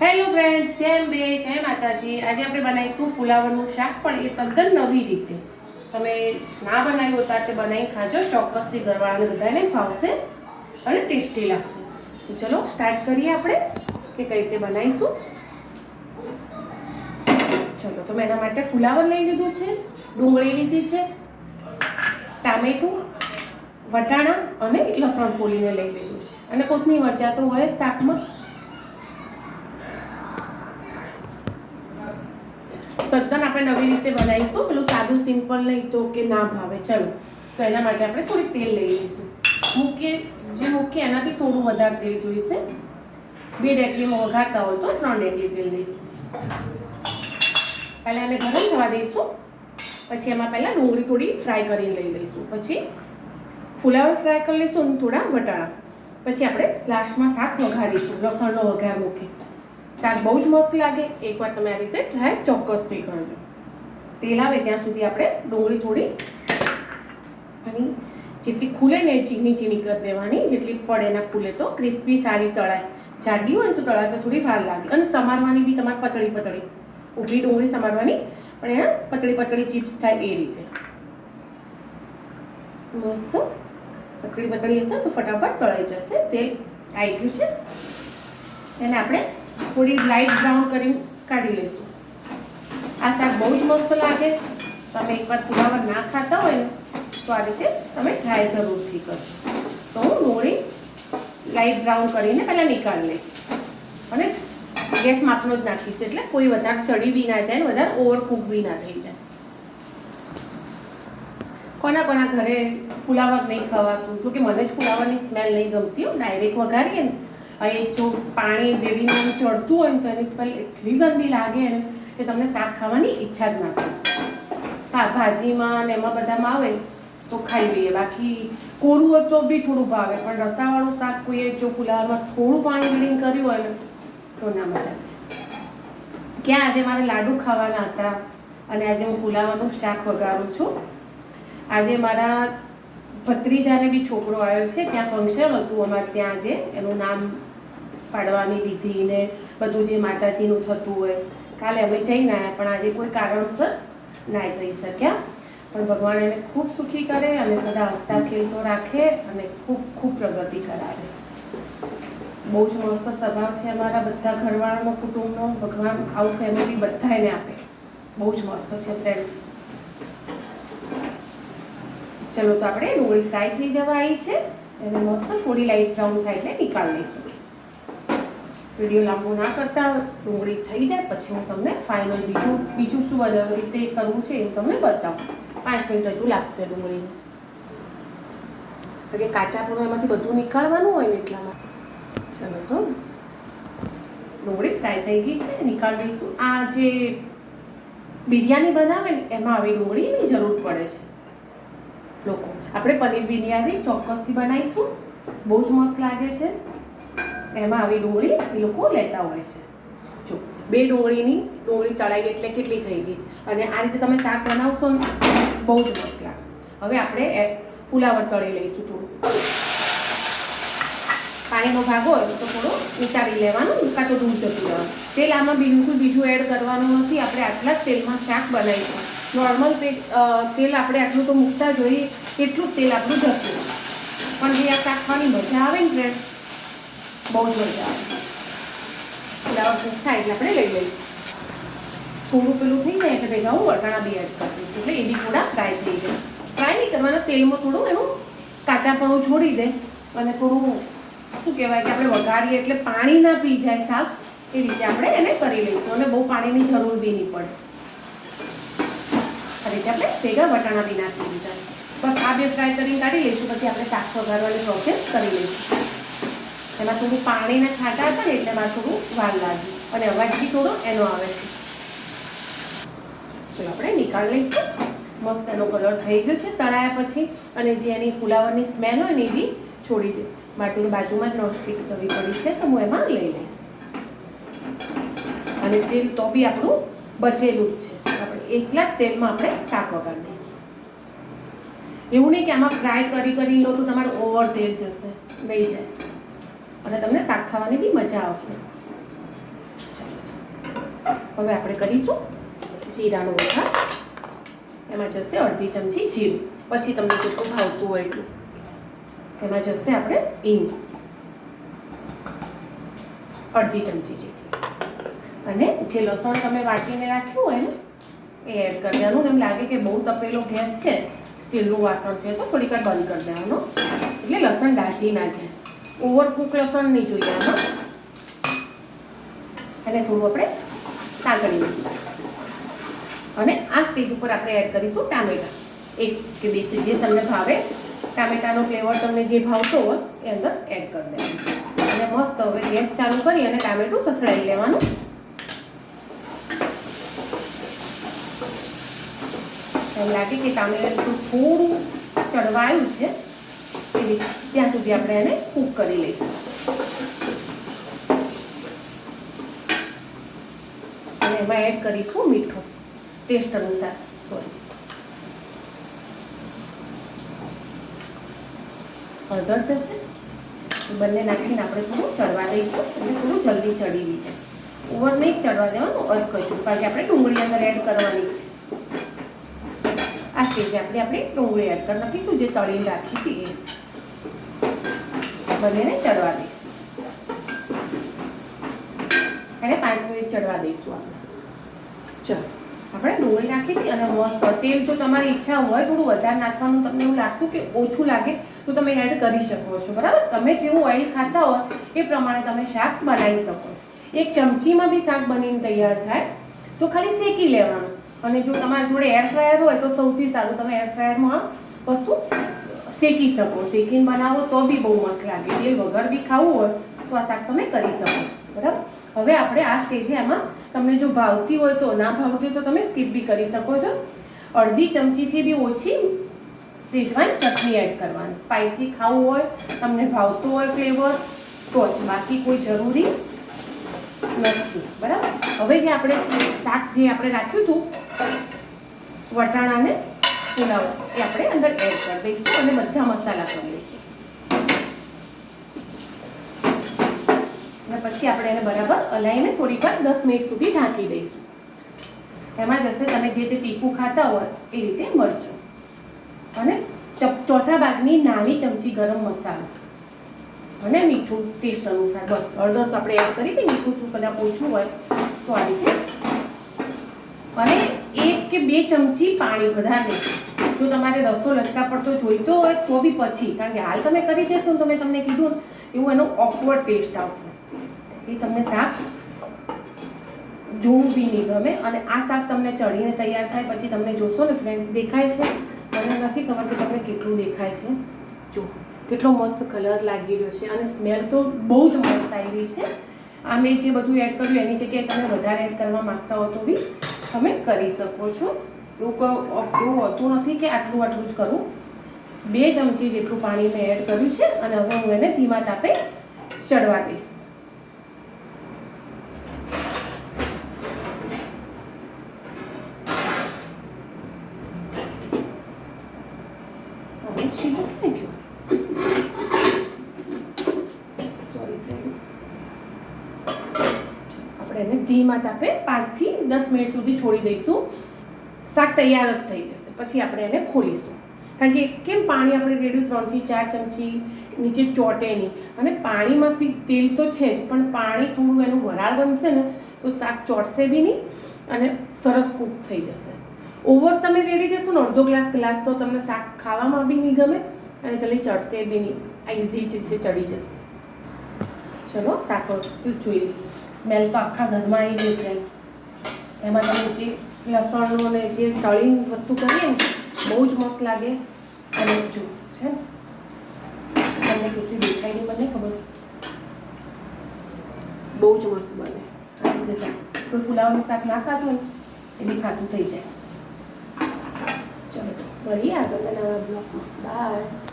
Hello friends જેમ બે જય માતાજી. આજે આપણે બનાવીશું ફુલાવરનું શાક, પણ એ તદ્દન નવી રીતે. તમે ના બનાવ્યું હોતા તે બનાવી ખાજો, ચોક્કસથી ઘરવાળાને બધાને ભાવશે અને ટેસ્ટી લાગશે. તો ચલો સ્ટાર્ટ કરીએ આપણે કે કઈ રીતે બનાવીશું. ચલો, તો મેં એના માટે ફુલાવર લઈ લીધું છે, ડુંગળી લીધી છે, ટામેટું, વટાણા અને લસણ ફોલીને લઈ લીધું છે. અને કોથમી મરચાં તો હોય શાકમાં. તદ્દન આપણે નવી રીતે બનાવીશું. પેલું સાદું સિમ્પલ નહીં તો કે ના ભાવે. ચલો. તો એના માટે આપણે થોડી તેલ લઈ લઈશું. મૂકીએ, જે મૂકીએ એનાથી થોડું વધારે તેલ જોઈશે. બે ડેકલીમાં વઘારતા હોય તો ત્રણ ડેકલી તેલ લઈશું. પહેલાં એને ગરમ થવા દઈશું. પછી એમાં પહેલાં ડુંગળી થોડી ફ્રાય કરીને લઈ લઈશું. પછી ફુલાવર ફ્રાય કરી લઈશું અને થોડા વટાણા. પછી આપણે લાસ્ટમાં શાક વઘારીશું. લસણનો વઘાર મૂકી શાક બહુ જ મસ્ત લાગે. એકવાર તમે આ રીતે ટ્રાય ચોક્કસથી કરજો. તેલ આવે ત્યાં સુધી આપણે ડુંગળી થોડી અને જેટલી ખુલે ને ચીની ચીની કરી દેવાની. જેટલી પડે ના ખુલે તો ક્રિસ્પી સારી તળાય. જાડી હોય ને તો તળાતા થોડી વાર લાગે. અને સમારવાની બી તમારે પતળી પતળી. ઊભી ડુંગળી સમારવાની. પણ એના પતળી પતળી ચિપ્સ થાય એ રીતે. મસ્ત પતળી પતળી હશે તો ફટાફટ તળાઈ જશે. તેલ આવી ગયું છે. એને આપણે થોડી લાઇટ બ્રાઉન કરીને કાઢી લઈશું. આ શાક બહુ જ મસ્ત લાગે તમે એકવાર ફુલાવર ના ખાતા હોય ને, તો આ રીતે તમે ટ્રાય જરૂરથી કરશો તો હું ડુંગળી લાઇટ બ્રાઉન કરીને પહેલાં નીકાળી લઈશ. અને ગેસ માપનો જ નાખીશ એટલે કોઈ વધારે ચડી બી ના જાય વધારે ઓવર કુક બી ના થઈ જાય. કોના કોના ઘરે ફુલાવર નહીં ખવાતું? તો કે મને જ ફુલાવરની સ્મેલ નહીં ગમતી હું. ડાયરેક્ટ વઘારીએ ને અહીં જો પાણી આમ ચડતું હોય ને તો એની સ્મેલ એટલી ગંદી લાગે ને કે તમને શાક ખાવાની ઈચ્છા જ ના થાય. હા ભાજીમાં ને એમાં બધામાં આવે તો ખાઈ લઈએ. બાકી કોરું હોય તો બી થોડું ભાવે, પણ રસાવાળું શાક કોઈએ જો પુલાવમાં થોડું પાણી ભરીને કર્યું હોય ને તો ના મજા ક્યાં આજે મારે લાડુ ખાવાના હતા અને આજે હું ફુલાવાનું શાક વગાડું છું. આજે મારા ભત્રીજાને બી છોકરો આવ્યો છે, ત્યાં ફંક્શન હતું અમારે ત્યાં આજે. એનું નામ પાડવાની વિધિ ને બધું જે માતાજીનું થતું હોય. કાલે અમે જઈને આવ્યા પણ આજે કોઈ કારણસર ના જઈ શક્યા. પણ ભગવાન એને ખૂબ સુખી કરે અને સદા હસતા ખેલતો રાખે અને ખૂબ ખૂબ પ્રગતિ કરાવે. બહુ જ મસ્ત સ્વભાવ છે અમારા બધા ઘરવાળાનો, કુટુંબનો. ભગવાન આવું ફેમિલી બધાને આપે. બહુ જ મસ્ત છે ફ્રેન્ડ ચલો તો આપણે ડુંગળી ફ્રાય થઈ જવા આવી છે. એને મસ્ત થોડી લાઈટ બ્રાઉન થાય એટલે નીકાળી લઈશું. વીડિયો લાંબો ના કરતા ડુંગળી થઈ જાય, પછી હું તમને ફાઇનલ બીજું બીજું શું અલગ રીતે કરવું છે એ તમને બતાવું. પાંચ મિનિટ હજુ લાગશે ડુંગળીને. કે કાચા પૂરો એમાંથી બધું નીકાળવાનું હોય ને એટલામાં. ચલો તો. ડુંગળી ફ્રાય થઈ ગઈ છે, નીકાળી દઈશું. આ જે બિરયાની બનાવે ને, એમાં આવી ડુંગળીની જરૂર પડે છે. લોકો. આપણે પનીર બિરયાની ચોક્કસથી બનાવીશું. બહુ જ મસ્ત લાગે છે. એમાં આવી ડુંગળી એ લોકો લેતા હોય છે. જો, બે ડુંગળીની, ડુંગળી તળાઈ એટલે કેટલી થઈ ગઈ? અને આ રીતે તમે શાક બનાવશો ને, બહુ જ મસ્ત લાગશે. હવે આપણે ફુલાવર તળી લઈશું થોડું. પાણીનો ભાગ હોય તો થોડો ઉતારી લેવાનું કાં તો દૂધ જતું રહેવાનું. તેલ આમાં બિલકુલ બીજું એડ કરવાનું નથી. આપણે આટલા જ તેલમાં શાક બનાવીશું. નોર્મલ તેલ આપણે આટલું તો મૂકતા જોઈએ એટલું જ તેલ આપણું જતું પણ જે આ શાક ખાવાની મજા આવે ને ફ્રેન્ડ બહુ જોરદાર ફુલાવર કૂક એટલે આપણે લઈ લઈશું થોડું પેલું થઈ જાય એટલે ભેગા હું વટાણા બી એડ કરી દઈશ. એટલે એ બી થોડા ગાય થઈ જાય. ફ્રાય નહીં કરવાના, તેલમાં થોડું એનું કાચાપણું છોડી દે. અને થોડું, શું કહેવાય કે આપણે વઘારીએ એટલે પાણી ના પી જાય શાક એ રીતે આપણે એને કરી લઈશું. અને બહુ પાણીની જરૂર બી નહીં પડે. આ રીતે આપણે ભેગા વટાણા બી નાખી દીધા. બસ આ બે ફ્રાય કરીને કાઢી લઈશું. પછી આપણે શાક વઘારવાની પ્રોસેસ કરી લઈશું. એમાં થોડું પાણીના છાંટા હતા ને એટલે એમાં થોડું વાર લાગ્યું. અને અવાજ બી થોડો એનો આવે છે. ચલો આપણે નિકાલ લઈશું. મસ્ત એનો કલર થઈ ગયો છે, તળાયા પછી. અને જે એની ફુલાવરની સ્મેલ હોય ને એ બી છોડી દે. મારે બાજુમાં જ નોસ્ટિક થવી પડી છે, તો હું એમાં લઈ લઈશ. અને તેલ તો બી આપણું બચેલું જ છે. આપણે એકલા જ તેલમાં આપણે શાક વગાડી એવું નહીં કે આમાં ફ્રાય કરી કરી લો તો તમારું ઓવર તેલ જશે નહીં જાય. અને તમને શાક ખાવાની બી મજા આવશે. હવે આપણે કરીશું જીરાનો વઘાર. એમાં જશે અડધી ચમચી જીરું. પછી તમને જેટલું ભાવતું હોય એટલું. એમાં જશે આપણે હિંગ. અડધી ચમચી જેટલી. અને જે લસણ તમે વાટીને રાખ્યું હોય ને, એ એડ કરી દેવાનું. એમ લાગે કે બહુ તપેલો ગેસ છે, સ્ટીલનું વાસણ છે, તો થોડીક બંધ કરી દેવાનું. એટલે લસણ દાજી ના જાય. ઓવરકુક લસણ નહીં જોઈએ આમાં અને થોડું આપણે સાંકળી દઈશું અને આ સ્ટેજ ઉપર આપણે એડ કરીશું ટામેટા. એક કે બે જે તમને ભાવે. ટામેટાનો ફ્લેવર તમને જે ભાવતો હોય, એ અંદર એડ કરી દેવાનું. અને મસ્ત હવે ગેસ ચાલુ કરી અને ટામેટું સસડાવી લેવાનું. એમ લાગે કે ટામેટું થોડું ચડવાયું છે. એવી ત્યાં સુધી આપણે એને કૂક કરી લઈશું. અને એમાં એડ કરીશું મીઠું. ટેસ્ટ અનુસાર સોરી હળદર જશે. બંને નાખીને આપણે થોડું ચડવા દઈશું. અને થોડું જલ્દી ચડી છે. ઓવર નહીં ચડવા દેવાનું અર્થ કશું કારણ કે આપણે ડુંગળી અંદર એડ કરવાની છે. આ સ્ટેજે આપણે આપણે ડુંગળી એડ કરી નાખીશું, જે તળી રાખી હતી એ. બંનેને ચડવા દઈશું. અને પાંચ મિનિટ ચડવા દઈશું આપણે. ચાલો. આપણે ડોળી નાખી હતી અને મસ્ત તેલ જો તમારી ઈચ્છા હોય થોડું વધારે નાખવાનું તમને એવું લાગતું કે ઓછું લાગે તો તમે એડ કરી શકો છો. બરાબર? તમે જેવું ઓઇલ ખાતા હોય એ પ્રમાણે તમે શાક બનાવી શકો. એક ચમચીમાં બી શાક બનીને તૈયાર થાય તો ખાલી શેકી લેવાનું. અને જો તમારા જોડે એર ફ્રાયર હોય તો સૌથી સારું. તમે એર ફ્રાયરમાં વસ્તુ શેકી શકો, શેકીને બનાવો તો બી બહુ મસ્ત લાગે. તેલ વગર બી ખાવું હોય તો આ શાક તમે કરી શકો બરાબર? હવે આપણે આ સ્ટેજે એમાં તમને જો ભાવતી હોય તો, ના ભાવતી હોય તો તમે સ્કીપ બી કરી શકો છો. અડધી ચમચીથી બી ઓછી શેજવાન ચટણી એડ કરવાની. સ્પાઇસી ખાવું હોય, તમને ભાવતું હોય ફ્લેવર, તો જ. બાકી કોઈ જરૂરી નથી, બરાબર? હવે જે આપણે શાક જે આપણે રાખ્યું હતું, વટાણાને પુલાવ. એ આપણે અંદર એડ કરી દઈશું અને બધા મસાલા કરી લઈશું અને પછી આપણે એને બરાબર હલાવીને થોડીક વાર દસ મિનિટ સુધી ઢાંકી દઈશું. એમાં જશે તમે જે તે તીખું ખાતા હોય એ રીતે મરચું. અને ચોથા ભાગની નાની ચમચી ગરમ મસાલો. અને મીઠું ટેસ્ટ અનુસાર. બસ, હળદર તો આપણે એડ કરી હતી, મીઠું કદાચ ઓછું હોય તો આ રીતે. અને કે બે ચમચી પાણી વધારે. જો તમારે રસો લચકા પડતો જોઈતો હોય તો બી પછી. કારણ કે હાલ તમે કરી દેશો ને મેં તમને કીધું એવું એનો ઓકવર્ડ ટેસ્ટ આવશે. એ તમને શાક જોવું બી નહીં ગમે અને આ શાક તમને ચડીને તૈયાર થાય પછી તમને જોશો ને ફ્રેન્ડ દેખાય છે? મને નથી ખબર કે તમને કેટલું દેખાય છે? જો, કેટલો મસ્ત કલર લાગી રહ્યો છે અને સ્મેલ તો બહુ જ મસ્ત આવી રહી છે. આ મેં જે બધું એડ કર્યું એની જગ્યાએ તમે વધારે એડ કરવા માગતા હો તો બી તમે કરી શકો છો. એવું ક- એવું હોતું નથી કે આટલું આટલું જ કરું. બે ચમચી જેટલું પાણી મેં એડ કર્યું છે અને હવે હું એને ધીમા તાપે ચડવા દઈશ હવે છીલું ક્યાં ગયું સોરી આપણે એને ધીમા તાપે પાંચથી દસ મિનિટ સુધી છોડી દઈશું. શાક તૈયાર જ થઈ જશે. પછી આપણે એને ખોલીશું. કારણ કે કેમ પાણી આપણે રેડ્યું ત્રણથી ચાર ચમચી નીચે ચોટે નહીં. અને પાણીમાં સી તેલ તો છે જ, પણ પાણી થોડું એનું વરાળ બનશે ને, તો શાક ચોટશે બી નહીં અને સરસ કૂક થઈ જશે. ઓવર તમે રેડી દેશો ને, અડધો ગ્લાસ ગ્લાસ તો તમને શાક ખાવામાં બી નહીં ગમે અને જલ્દી ચડશે બી નહીં. આ ઇઝી રીતે ચડી જશે. ચલો, શાક જોઈ લઈએ. સ્મેલ તો આખા ઘરમાં આવી ગઈ છે. એમાં તમે જે લસણનું અને જે તળીની વસ્તુ કરીએ ને, બહુ જ મસ્ત લાગે. અને જો, છે તમને કેટલી દેખાય નહીં મને ખબર? બહુ જ મસ્ત બને. આ રીતે શાક કોઈ ફુલાવાનું શાક ના ખાતું હોય, એ બી ખાતું થઈ જાય. ચલો મળીએ આગળના નવા બ્લોગમાં બાય.